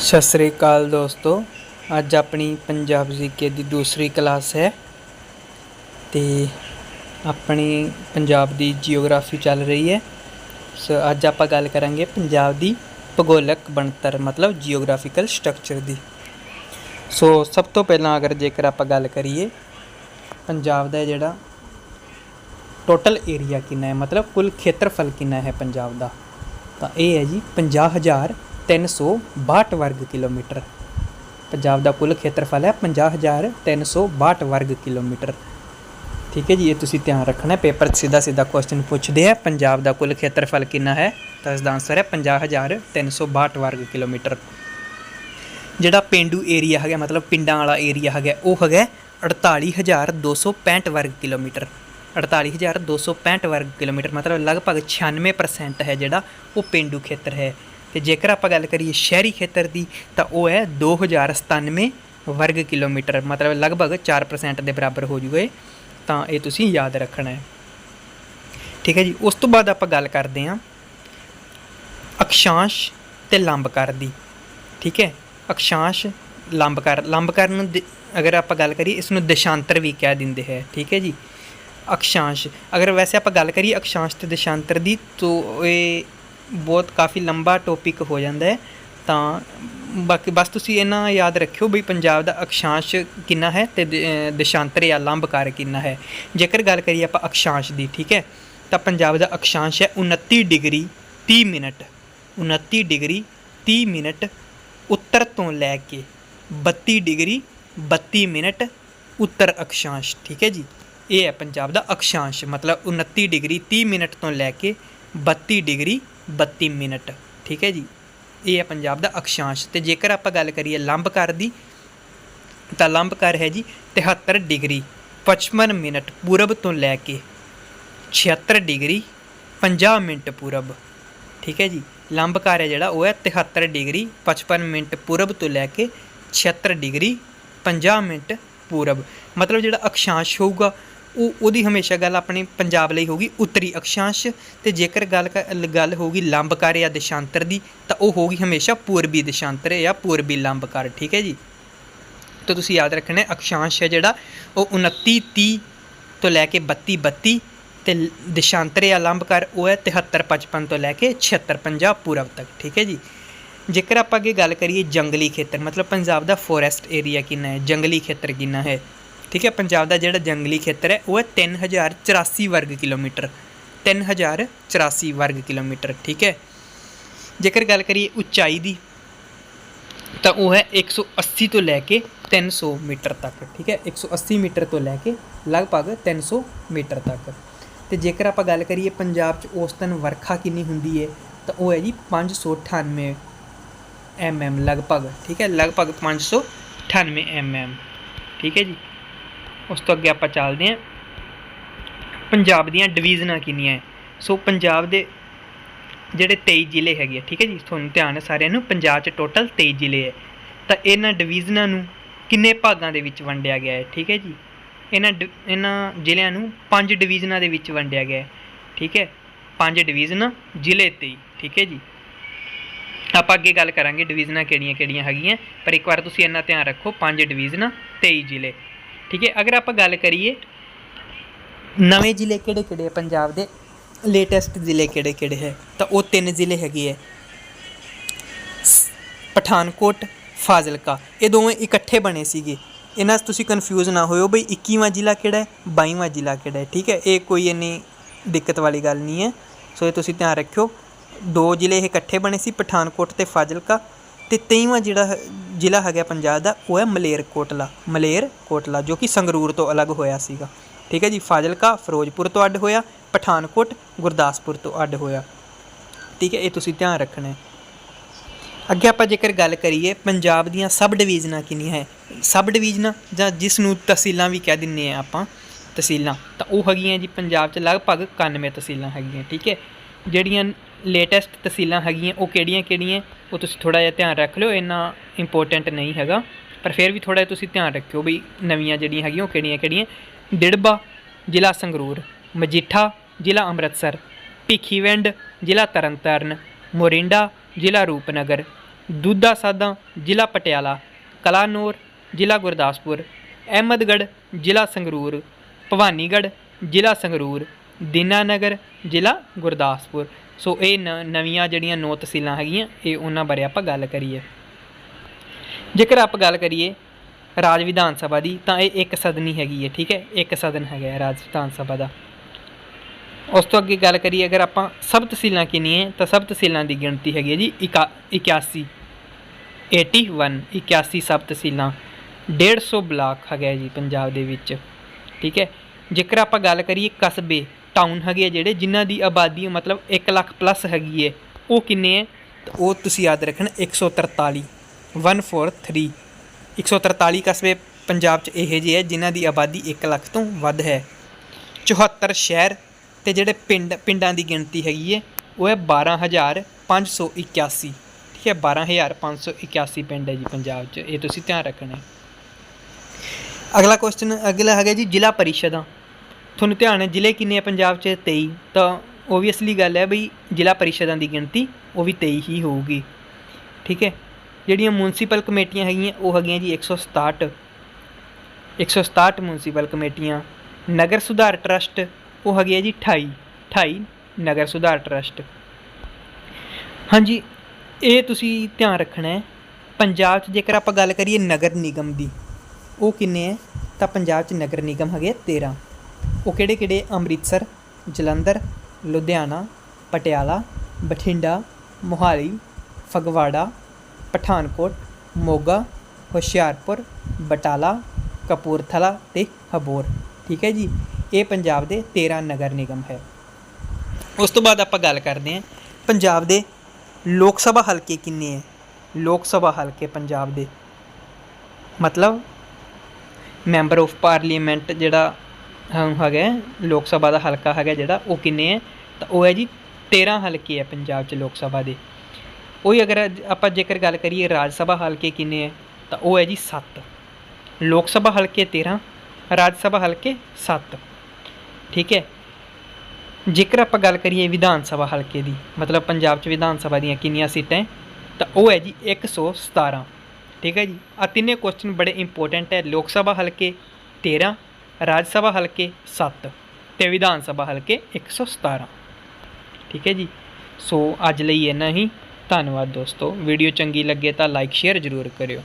ਸਤਿ ਸ੍ਰੀ ਅਕਾਲ ਦੋਸਤੋ। ਅੱਜ ਆਪਣੀ ਪੰਜਾਬ ਜੀਕੇ ਦੀ ਦੂਸਰੀ ਕਲਾਸ ਹੈ। ਤੇ ਆਪਣੀ ਪੰਜਾਬ ਦੀ ਜੀਓਗ੍ਰਾਫੀ ਚੱਲ ਰਹੀ ਹੈ। ਸੋ ਅੱਜ ਆਪਾਂ ਗੱਲ ਕਰਾਂਗੇ ਪੰਜਾਬ ਦੀ ਭੂਗੋਲਕ ਬਣਤਰ, ਮਤਲਬ ਜੀਓਗ੍ਰਾਫੀਕਲ ਸਟਰਕਚਰ ਦੀ। ਸੋ ਸਭ ਤੋਂ ਪਹਿਲਾਂ ਅਗਰ ਜੇਕਰ ਆਪਾਂ ਗੱਲ ਕਰੀਏ, ਪੰਜਾਬ ਦਾ ਜਿਹੜਾ ਟੋਟਲ ਏਰੀਆ ਕਿੰਨਾ ਹੈ, ਮਤਲਬ ਕੁੱਲ ਖੇਤਰਫਲ ਕਿੰਨਾ ਹੈ ਪੰਜਾਬ ਦਾ, ਤਾਂ ਇਹ ਹੈ ਜੀ 50362 ਵਰਗ ਕਿਲੋਮੀਟਰ। ਪੰਜਾਬ ਦਾ ਕੁੱਲ ਖੇਤਰਫਲ ਹੈ 50362 ਵਰਗ ਕਿਲੋਮੀਟਰ। ਠੀਕ ਹੈ ਜੀ, ਇਹ ਤੁਸੀਂ ਧਿਆਨ ਰੱਖਣਾ, ਪੇਪਰ 'ਚ ਸਿੱਧਾ ਸਿੱਧਾ ਕੁਐਸਚਨ ਪੁੱਛਦੇ ਆ, ਪੰਜਾਬ ਦਾ ਕੁੱਲ ਖੇਤਰਫਲ ਕਿੰਨਾ ਹੈ? ਤਾਂ ਇਸ ਦਾ ਆਨਸਰ ਹੈ 50362 ਵਰਗ ਕਿਲੋਮੀਟਰ। ਜਿਹੜਾ ਪਿੰਡੂ ਏਰੀਆ ਹੈਗਾ, ਮਤਲਬ ਪਿੰਡਾਂ ਵਾਲਾ ਏਰੀਆ ਹੈਗਾ, ਉਹ ਹੈਗਾ 48265 ਵਰਗ ਕਿਲੋਮੀਟਰ। 48265 ਵਰਗ ਕਿਲੋਮੀਟਰ, ਮਤਲਬ ਲਗਭਗ 96% ਹੈ ਜਿਹੜਾ ਉਹ ਪਿੰਡੂ ਖੇਤਰ ਹੈ। ਤੇ ਜੇਕਰ ਆਪਾਂ ਗੱਲ ਕਰੀਏ ਸ਼ਹਿਰੀ ਖੇਤਰ ਦੀ, ਤਾਂ ਉਹ ਹੈ 2097 ਵਰਗ ਕਿਲੋਮੀਟਰ, ਮਤਲਬ ਲਗਭਗ 4% ਦੇ ਬਰਾਬਰ ਹੋ ਜੂਗੇ ਤਾਂ ਇਹ ਤੁਸੀਂ ਯਾਦ ਰੱਖਣਾ ਹੈ। ਠੀਕ ਹੈ ਜੀ, ਉਸ ਤੋਂ ਬਾਅਦ ਆਪਾਂ ਗੱਲ ਕਰਦੇ ਹਾਂ ਅਕਸ਼ਾਂਸ਼ ਤੇ ਲੰਬਕਾਰ ਦੀ। ਠੀਕ ਹੈ, ਅਕਸ਼ਾਂਸ਼, ਲੰਬਕਾਰ ਲੰਬਕਾਰ ਨੂੰ ਅਗਰ ਆਪਾਂ ਗੱਲ ਕਰੀਏ, ਇਸ ਨੂੰ ਦਿਸ਼ਾਂਤਰ ਵੀ ਕਹਿ ਦਿੰਦੇ ਹੈ। ਠੀਕ ਹੈ ਜੀ, ਅਕਸ਼ਾਂਸ਼, ਅਗਰ ਵੈਸੇ ਆਪਾਂ ਗੱਲ ਕਰੀਏ ਅਕਸ਼ਾਂਸ਼ ਤੇ ਦਿਸ਼ਾਂਤਰ ਦੀ, ਤਾਂ ਇਹ ਬਹੁਤ ਕਾਫੀ ਲੰਬਾ ਟੌਪਿਕ ਹੋ ਜਾਂਦਾ ਹੈ। ਤਾਂ ਬਾਕੀ ਬਸ ਤੁਸੀਂ ਇਹਨਾਂ ਯਾਦ ਰੱਖਿਓ ਵੀ ਪੰਜਾਬ ਦਾ ਅਕਸ਼ਾਂਸ਼ ਕਿੰਨਾ ਹੈ ਤੇ ਦ- ਜਾਂ ਲੰਬਕਾਰ ਕਿੰਨਾ ਹੈ। ਜੇਕਰ ਗੱਲ ਕਰੀਏ ਆਪਾਂ ਅਕਸ਼ਾਂਸ਼ ਦੀ, ਠੀਕ ਹੈ? ਤਾਂ ਪੰਜਾਬ ਦਾ ਅਕਸ਼ਾਂਸ਼ ਹੈ 29 ਡਿਗਰੀ 30 ਮਿੰਟ 29 ਡਿਗਰੀ 30 ਮਿੰਟ ਉੱਤਰ ਤੋਂ ਲੈ ਕੇ 32 ਡਿਗਰੀ 32 ਮਿੰਟ ਉੱਤਰ ਅਕਸ਼ਾਂਸ਼, ਠੀਕ ਹੈ ਜੀ? ਇਹ ਹੈ ਪੰਜਾਬ ਦਾ ਅਕਸ਼ਾਂਸ਼, ਮਤਲਬ 29 ਡਿਗਰੀ 30 ਮਿੰਟ ਤੋਂ ਲੈ ਕੇ 32 ਡਿਗਰੀ 32 ਮਿੰਟ, ਠੀਕ ਹੈ ਜੀ। ਇਹ ਹੈ ਪੰਜਾਬ ਦਾ ਅਕਸ਼ਾਂਸ਼। ਤੇ ਜੇਕਰ ਆਪਾਂ ਗੱਲ ਕਰੀਏ ਲੰਬਕਾਰ ਦੀ, ਤਾਂ ਲੰਬਕਾਰ ਹੈ ਜੀ 73 ਡਿਗਰੀ 55 ਮਿੰਟ ਪੂਰਬ ਤੋਂ ਲੈ ਕੇ 76 ਡਿਗਰੀ 50 ਮਿੰਟ ਪੂਰਬ, ਠੀਕ ਹੈ ਜੀ। ਲੰਬਕਾਰ ਹੈ ਜਿਹੜਾ, ਉਹ ਹੈ 73 ਡਿਗਰੀ 55 ਮਿੰਟ ਪੂਰਬ ਤੋਂ ਲੈ ਕੇ 76 ਡਿਗਰੀ 50 ਮਿੰਟ ਪੂਰਬ। ਮਤਲਬ ਜਿਹੜਾ ਅਕਸ਼ਾਂਸ਼ ਹੋਊਗਾ ਉਹ ਉਹਦੀ ਹਮੇਸ਼ਾ ਗੱਲ ਆਪਣੇ ਪੰਜਾਬ ਲਈ ਹੋਊਗੀ ਉੱਤਰੀ ਅਕਸ਼ਾਂਸ਼ ਤੇ ਜੇਕਰ ਗੱਲ ਕ- ਗੱਲ ਹੋਊਗੀ ਲੰਬਕਾਰ ਜਾਂ ਦਿਸ਼ਾਂਤਰ ਦੀ, ਤਾਂ ਉਹ ਹੋਊਗੀ ਹਮੇਸ਼ਾ ਪੂਰਬੀ ਦਿਸ਼ਾਂਤਰ ਜਾਂ ਪੂਰਬੀ ਲੰਬਕਾਰ, ਠੀਕ ਹੈ ਜੀ? ਤਾਂ ਤੁਸੀਂ ਯਾਦ ਰੱਖਣਾ, ਅਕਸ਼ਾਂਸ਼ ਹੈ ਜਿਹੜਾ ਉਹ 29 30 ਤੋਂ ਲੈ ਕੇ 32 32 ਤੇ ਲ- ਦਿਸ਼ਾਂਤਰ ਜਾਂ ਲੰਬਕਾਰ ਉਹ ਹੈ 73 55 ਤੋਂ ਲੈ ਕੇ 76 50 ਪੂਰਬ ਤੱਕ, ਠੀਕ ਹੈ ਜੀ? ਜੇਕਰ ਆਪਾਂ ਅੱਗੇ ਗੱਲ ਕਰੀਏ ਜੰਗਲੀ ਖੇਤਰ, ਮਤਲਬ ਪੰਜਾਬ ਦਾ ਫੋਰੈਸਟ ਏਰੀਆ ਕਿੰਨਾ ਹੈ, ਜੰਗਲੀ ਖੇਤਰ ਕਿੰਨਾ ਹੈ? ਠੀਕ ਹੈ, ਪੰਜਾਬ ਦਾ ਜਿਹੜਾ ਜੰਗਲੀ ਖੇਤਰ ਹੈ, ਉਹ ਹੈ 3084 ਵਰਗ ਕਿਲੋਮੀਟਰ। 3084 ਵਰਗ ਕਿਲੋਮੀਟਰ, ਠੀਕ ਹੈ। ਜੇਕਰ ਗੱਲ ਕਰੀਏ ਉਚਾਈ ਦੀ, ਤਾਂ ਉਹ ਹੈ 180 ਤੋਂ ਲੈ ਕੇ 300 ਮੀਟਰ ਤੱਕ, ਠੀਕ ਹੈ। 180 ਮੀਟਰ ਤੋਂ ਲੈ ਕੇ ਲਗਭਗ 300 ਮੀਟਰ ਤੱਕ। ਤੇ ਜੇਕਰ ਆਪਾਂ ਗੱਲ ਕਰੀਏ ਪੰਜਾਬ 'ਚ ਔਸਤਨ ਵਰਖਾ ਕਿੰਨੀ ਹੁੰਦੀ ਹੈ ਤਾਂ ਉਹ ਹੈ ਜੀ 598 mm ਲਗਭਗ, ਠੀਕ ਹੈ। ਲਗਭਗ 598 mm ਠੀਕ ਹੈ ਜੀ। ਉਸ ਤੋਂ ਅੱਗੇ ਆਪਾਂ ਚੱਲਦੇ ਹਾਂ। ਪੰਜਾਬ ਦੀਆਂ ਡਿਵੀਜ਼ਨਾਂ ਕਿੰਨੀਆਂ ਹੈ? ਸੋ ਪੰਜਾਬ ਦੇ ਜਿਹੜੇ 23 ਜ਼ਿਲ੍ਹੇ ਹੈਗੇ ਆ, ਠੀਕ ਹੈ ਜੀ, ਤੁਹਾਨੂੰ ਧਿਆਨ ਹੈ ਸਾਰਿਆਂ ਨੂੰ, ਪੰਜਾਬ 'ਚ ਟੋਟਲ 23 ਜ਼ਿਲ੍ਹੇ ਹੈ। ਤਾਂ ਇਹਨਾਂ ਡਿਵੀਜ਼ਨਾਂ ਨੂੰ ਕਿੰਨੇ ਭਾਗਾਂ ਦੇ ਵਿੱਚ ਵੰਡਿਆ ਗਿਆ ਹੈ, ਠੀਕ ਹੈ ਜੀ? ਇਹਨਾਂ ਡਿ- ਇਹਨਾਂ ਜ਼ਿਲ੍ਹਿਆਂ ਨੂੰ ਪੰਜ ਡਿਵੀਜ਼ਨਾਂ ਦੇ ਵਿੱਚ ਵੰਡਿਆ ਗਿਆ ਹੈ, ਠੀਕ ਹੈ? ਪੰਜ ਡਿਵੀਜ਼ਨਾਂ ਜ਼ਿਲ੍ਹੇ 23 ਠੀਕ ਹੈ ਜੀ? ਆਪਾਂ ਅੱਗੇ ਗੱਲ ਕਰਾਂਗੇ ਡਿਵੀਜ਼ਨਾਂ ਕਿਹੜੀਆਂ ਕਿਹੜੀਆਂ ਹੈਗੀਆਂ, ਪਰ ਇੱਕ ਵਾਰ ਤੁਸੀਂ ਇੰਨਾ ਧਿਆਨ ਰੱਖੋ, ਪੰਜ ਡਿਵੀਜ਼ਨਾਂ 23 ਜ਼ਿਲ੍ਹੇ। ਠੀਕ ਹੈ, ਅਗਰ ਆਪਾਂ ਗੱਲ ਕਰੀਏ ਨਵੇਂ ਜ਼ਿਲ੍ਹੇ ਕਿਹੜੇ ਕਿਹੜੇ ਆ ਪੰਜਾਬ ਦੇ? ਲੇਟੈਸਟ ਜ਼ਿਲ੍ਹੇ ਕਿਹੜੇ ਕਿਹੜੇ ਹੈ? ਤਾਂ ਉਹ ਤਿੰਨ ਜ਼ਿਲ੍ਹੇ ਹੈਗੇ ਹੈ ਪਠਾਨਕੋਟ, ਫਾਜ਼ਿਲਕਾ, ਇਹ ਦੋਵੇਂ ਇਕੱਠੇ ਬਣੇ ਸੀਗੇ। ਇਹਨਾਂ 'ਚ ਤੁਸੀਂ ਕਨਫਿਊਜ਼ ਨਾ ਹੋਇਓ ਬਈ 21ਵਾਂ ਜ਼ਿਲ੍ਹਾ ਕਿਹੜਾ ਹੈ 22ਵਾਂ ਜ਼ਿਲ੍ਹਾ ਕਿਹੜਾ ਹੈ, ਠੀਕ ਹੈ? ਇਹ ਕੋਈ ਇੰਨੀ ਦਿੱਕਤ ਵਾਲੀ ਗੱਲ ਨਹੀਂ ਹੈ। ਸੋ ਇਹ ਤੁਸੀਂ ਧਿਆਨ ਰੱਖਿਓ। ਦੋ ਜ਼ਿਲ੍ਹੇ ਇਹ ਇਕੱਠੇ ਬਣੇ ਸੀ, ਪਠਾਨਕੋਟ ਤੇ ਫਾਜ਼ਿਲਕਾ। ਤੇ 23ਵਾਂ ਜਿਹੜਾ ਜ਼ਿਲ੍ਹਾ ਹੈਗਾ ਪੰਜਾਬ ਦਾ, ਉਹ ਹੈ ਮਲੇਰਕੋਟਲਾ ਮਲੇਰਕੋਟਲਾ ਜੋ ਕਿ ਸੰਗਰੂਰ ਤੋਂ ਅਲੱਗ ਹੋਇਆ ਸੀਗਾ। ਠੀਕ ਹੈ ਜੀ, ਫਾਜ਼ਿਲਕਾ, ਫਿਰੋਜ਼ਪੁਰ ਤੋਂ ਅੱਡ ਹੋਇਆ, ਪਠਾਨਕੋਟ, ਗੁਰਦਾਸਪੁਰ ਤੋਂ ਅੱਡ ਹੋਇਆ। ਠੀਕ ਹੈ, ਇਹ ਤੁਸੀਂ ਧਿਆਨ ਰੱਖਣਾ ਹੈ। ਅੱਗੇ ਆਪਾਂ ਜੇਕਰ ਗੱਲ ਕਰੀਏ, ਪੰਜਾਬ ਦੀਆਂ ਸਬ ਡਿਵੀਜ਼ਨਾਂ ਕਿੰਨੀਆਂ ਹੈ? ਸਬ ਡਿਵੀਜ਼ਨਾਂ ਜਾਂ ਜਿਸ ਨੂੰ ਤਹਿਸੀਲਾਂ ਵੀ ਕਹਿ ਦਿੰਨੇ ਆ ਆਪਾਂ, ਤਹਿਸੀਲਾਂ, ਤਾਂ ਉਹ ਹੈਗੀਆਂ ਜੀ ਪੰਜਾਬ 'ਚ ਲਗਭਗ 91 ਤਹਿਸੀਲਾਂ ਹੈਗੀਆਂ, ਠੀਕ ਹੈ। ਜਿਹੜੀਆਂ ਲੇਟੈਸਟ ਤਹਿਸੀਲਾਂ ਹੈਗੀਆਂ, ਉਹ ਕਿਹੜੀਆਂ ਕਿਹੜੀਆਂ ਉਹ ਤੁਸੀਂ ਥੋੜਾ ਜਿਹਾ ਧਿਆਨ ਰੱਖ ਲਿਓ, ਇੰਨਾ ਇੰਪੋਰਟੈਂਟ ਨਹੀਂ ਹੈਗਾ। ਪਰ ਫਿਰ ਵੀ ਥੋੜਾ ਜਿਹਾ ਤੁਸੀਂ ਧਿਆਨ ਰੱਖਿਓ ਵੀ ਨਵੀਆਂ ਜਿਹੜੀਆਂ ਹੈਗੀਆਂ, ਉਹ ਕਿਹੜੀਆਂ ਕਿਹੜੀਆਂ। ਦਿੜਬਾ, ਜ਼ਿਲ੍ਹਾ ਸੰਗਰੂਰ, ਮਜੀਠਾ, ਜ਼ਿਲ੍ਹਾ ਅੰਮ੍ਰਿਤਸਰ, ਭਿੱਖੀਵਿੰਡ, ਜ਼ਿਲ੍ਹਾ ਤਰਨਤਾਰਨ, ਮੋਰਿੰਡਾ, ਜ਼ਿਲ੍ਹਾ ਰੂਪਨਗਰ, ਦੁੱਧਾ ਸਾਦਾ ਜ਼ਿਲ੍ਹਾ ਪਟਿਆਲਾ, ਕਲਾਨੌਰ, ਜ਼ਿਲ੍ਹਾ ਗੁਰਦਾਸਪੁਰ, ਅਹਿਮਦਗੜ੍ਹ, ਜ਼ਿਲ੍ਹਾ ਸੰਗਰੂਰ, ਭਵਾਨੀਗੜ੍ਹ, ਜ਼ਿਲ੍ਹਾ ਸੰਗਰੂਰ, ਦੀਨਾਨਗਰ, ਜ਼ਿਲ੍ਹਾ ਗੁਰਦਾਸਪੁਰ। ਸੋ ਇਹ ਨ- ਨਵੀਆਂ ਜਿਹੜੀਆਂ ਨੌ ਤਹਿਸੀਲਾਂ ਹੈਗੀਆਂ, ਇਹ ਉਹਨਾਂ ਬਾਰੇ ਆਪਾਂ ਗੱਲ ਕਰੀਏ। ਜੇਕਰ ਆਪਾਂ ਗੱਲ ਕਰੀਏ ਰਾਜ ਵਿਧਾਨ ਸਭਾ ਦੀ, ਤਾਂ ਇਹ ਇੱਕ ਸਦਨੀ ਹੈਗੀ ਹੈ, ਠੀਕ ਹੈ? ਇੱਕ ਸਦਨ ਹੈਗਾ ਰਾਜ ਵਿਧਾਨ ਸਭਾ ਦਾ। ਉਸ ਤੋਂ ਅੱਗੇ ਗੱਲ ਕਰੀਏ, ਅਗਰ ਆਪਾਂ ਸਬ ਤਹਿਸੀਲਾਂ ਕਿੰਨੀਆਂ ਤਾਂ ਸਬ ਤਹਿਸੀਲਾਂ ਦੀ ਗਿਣਤੀ ਹੈਗੀ ਹੈ ਜੀ ਇਕਾ- 81 81 81 ਸਬ ਤਹਿਸੀਲਾਂ 150 ਬਲਾਕ ਹੈਗਾ ਜੀ ਪੰਜਾਬ ਦੇ ਵਿੱਚ, ਠੀਕ ਹੈ? ਜੇਕਰ ਆਪਾਂ ਗੱਲ ਕਰੀਏ ਕਸਬੇ ਟਾਊਨ ਹੈਗੇ ਆ ਜਿਹੜੇ, ਜਿਨ੍ਹਾਂ ਦੀ ਆਬਾਦੀ ਮਤਲਬ 1 ਲੱਖ ਪਲੱਸ ਹੈਗੀ ਹੈ ਉਹ ਕਿੰਨੇ ਹੈ ਤਾਂ ਉਹ ਤੁਸੀਂ ਯਾਦ ਰੱਖਣਾ 143 143 143 ਕਸਬੇ ਪੰਜਾਬ 'ਚ ਇਹੋ ਜਿਹੇ ਹੈ ਜਿਨ੍ਹਾਂ ਦੀ ਆਬਾਦੀ 1 ਲੱਖ ਤੋਂ ਵੱਧ ਹੈ। 74 ਸ਼ਹਿਰ ਤੇ ਜਿਹੜੇ ਪਿੰਡ, ਪਿੰਡਾਂ ਦੀ ਗਿਣਤੀ ਹੈਗੀ ਹੈ ਉਹ ਹੈ 12581 ਠੀਕ ਹੈ 12581 ਪਿੰਡ ਹੈ ਜੀ ਪੰਜਾਬ 'ਚ, ਇਹ ਤੁਸੀਂ ਧਿਆਨ ਰੱਖਣਾ ਅਗਲਾ ਕੁਐਸਚਨ ਅਗਲਾ ਹੈਗਾ ਜੀ ਜ਼ਿਲ੍ਹਾ ਪਰਿਸ਼ਦਾਂ। ਤੁਹਾਨੂੰ ਧਿਆਨ ਹੈ, ਜ਼ਿਲ੍ਹੇ ਕਿੰਨੇ ਆ ਪੰਜਾਬ 'ਚ? 23 ਤਾਂ ਓਬਵੀਅਸਲੀ ਗੱਲ ਹੈ ਬਈ, ਜ਼ਿਲ੍ਹਾ ਪਰਿਸ਼ਦਾਂ ਦੀ ਗਿਣਤੀ, ਉਹ ਵੀ 23 ਹੀ ਹੋਊਗੀ। ਠੀਕ ਹੈ? ਜਿਹੜੀਆਂ ਮਿਊਨਿਸਪਲ ਕਮੇਟੀਆਂ ਹੈਗੀਆਂ, ਉਹ ਹੈਗੀਆਂ ਜੀ 167 167 ਮਿਊਨਿਸਪਲ ਕਮੇਟੀਆਂ। ਨਗਰ ਸੁਧਾਰ ਟਰਸਟ, ਉਹ ਹੈਗੀ ਹੈ ਜੀ 28 28 ਨਗਰ ਸੁਧਾਰ ਟਰਸਟ। ਹਾਂਜੀ, ਇਹ ਤੁਸੀਂ ਧਿਆਨ ਰੱਖਣਾ ਹੈ, ਪੰਜਾਬ 'ਚ ਜੇਕਰ ਆਪਾਂ ਗੱਲ ਕਰੀਏ ਨਗਰ ਨਿਗਮ ਦੀ, ਉਹ ਕਿੰਨੇ ਹੈ? ਤਾਂ ਪੰਜਾਬ 'ਚ ਨਗਰ ਨਿਗਮ ਹੈਗੇ 13 ਉਹ ਕਿਹੜੇ ਕਿਹੜੇ? ਅੰਮ੍ਰਿਤਸਰ, ਜਲੰਧਰ, ਲੁਧਿਆਣਾ, ਪਟਿਆਲਾ, ਬਠਿੰਡਾ, ਮੋਹਾਲੀ, ਫਗਵਾੜਾ, ਪਠਾਨਕੋਟ, ਮੋਗਾ, ਹੁਸ਼ਿਆਰਪੁਰ, ਬਟਾਲਾ, ਕਪੂਰਥਲਾ ਤੇ ਹਬੋਰ। ਠੀਕ ਹੈ ਜੀ? ਇਹ ਪੰਜਾਬ ਦੇ 13 ਨਗਰ ਨਿਗਮ ਹੈ। ਉਸ ਤੋਂ ਬਾਅਦ ਆਪਾਂ ਗੱਲ ਕਰਦੇ ਹਾਂ, ਪੰਜਾਬ ਦੇ ਲੋਕ ਸਭਾ ਹਲਕੇ ਕਿੰਨੇ ਹੈ? ਲੋਕ ਸਭਾ ਹਲਕੇ ਪੰਜਾਬ ਦੇ। ਮਤਲਬ ਮੈਂਬਰ ਆਫ ਪਾਰਲੀਮੈਂਟ ਜਿਹੜਾ ਹੈਗਾ, ਲੋਕ ਸਭਾ ਦਾ ਹਲਕਾ ਹੈਗਾ ਜਿਹੜਾ, ਉਹ ਕਿੰਨੇ ਹੈ? ਤਾਂ ਉਹ ਹੈ ਜੀ 13 ਹਲਕੇ ਹੈ ਪੰਜਾਬ 'ਚ ਲੋਕ ਸਭਾ ਦੇ। ਉਹੀ ਅਗਰ ਆਪਾਂ ਜੇਕਰ ਗੱਲ ਕਰੀਏ ਰਾਜ ਸਭਾ ਹਲਕੇ ਕਿੰਨੇ ਹੈ, ਤਾਂ ਉਹ ਹੈ ਜੀ 7 ਲੋਕ ਸਭਾ ਹਲਕੇ 13 ਰਾਜ ਸਭਾ ਹਲਕੇ 7 ਠੀਕ ਹੈ? ਜੇਕਰ ਆਪਾਂ ਗੱਲ ਕਰੀਏ ਵਿਧਾਨ ਸਭਾ ਹਲਕੇ ਦੀ, ਮਤਲਬ ਪੰਜਾਬ 'ਚ ਵਿਧਾਨ ਸਭਾ ਦੀਆਂ ਕਿੰਨੀਆਂ ਸੀਟਾਂ ਤਾਂ ਉਹ ਹੈ ਜੀ 117 ਠੀਕ ਹੈ ਜੀ? ਆ ਤਿੰਨੇ ਕੁਐਸਚਨ ਬੜੇ ਇੰਪੋਰਟੈਂਟ ਹੈ। ਲੋਕ ਸਭਾ ਹਲਕੇ 13 ਰਾਜ ਸਭਾ ਹਲਕੇ 7 ਤੇ ਵਿਧਾਨ ਸਭਾ ਹਲਕੇ 117 ਠੀਕ ਹੈ ਜੀ? ਸੋ ਅੱਜ ਲਈ ਇੰਨਾ ਹੀ। ਧੰਨਵਾਦ ਦੋਸਤੋ। ਵੀਡੀਓ ਚੰਗੀ ਲੱਗੇ ਤਾਂ ਲਾਈਕ ਸ਼ੇਅਰ ਜ਼ਰੂਰ ਕਰਿਓ।